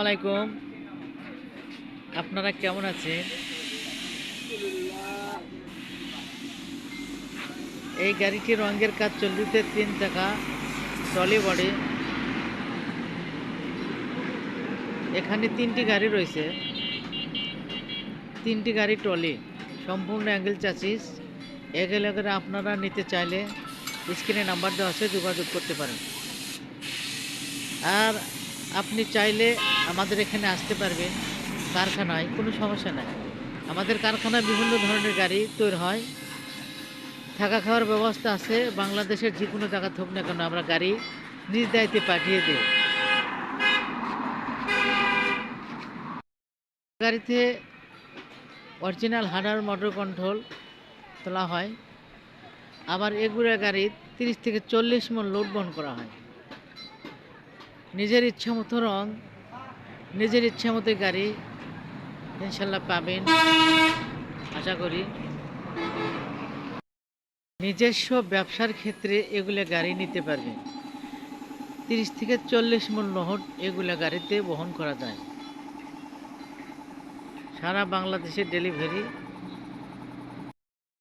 আলাইকুম। আপনারা কেমন আছেন? এই গাড়িটি রঙের কাজ চল্লিশে তিন টাকা টলি বডি। এখানে তিনটি গাড়ি রয়েছে। তিনটি গাড়ি টলি সম্পূর্ণ অ্যাঙ্গেল চাচিস। এগুলো আপনারা নিতে চাইলে স্ক্রিনে নাম্বার দেওয়া আছে, যোগাযোগ করতে পারেন। আর আপনি চাইলে আমাদের এখানে আসতে পারবেন কারখানায়, কোনো সমস্যা নাই। আমাদের কারখানায় বিভিন্ন ধরনের গাড়ি তৈরি হয়। থাকা খাওয়ার ব্যবস্থা আছে। বাংলাদেশের যে কোনো জায়গা থাকুক না কেন, আমরা গাড়ি নিজ দায়িত্বে পাঠিয়ে দিই গাড়িতে অরিজিনাল হার্ডার মোটর কন্ট্রোল তোলা হয়। আবার এগুলো গাড়ি তিরিশ থেকে চল্লিশ মন লোড বহন করা হয়। নিজের ইচ্ছা মতো রং, নিজের ইচ্ছা মতো গাড়ি ইনশাল্লাহ পাবেন। আশা করি। নিজস্ব ব্যবসার ক্ষেত্রে এগুলো গাড়ি নিতে পারবেন। তিরিশ থেকে চল্লিশ মন লোড এগুলো গাড়িতে বহন করা যায়। সারা বাংলাদেশে ডেলিভারি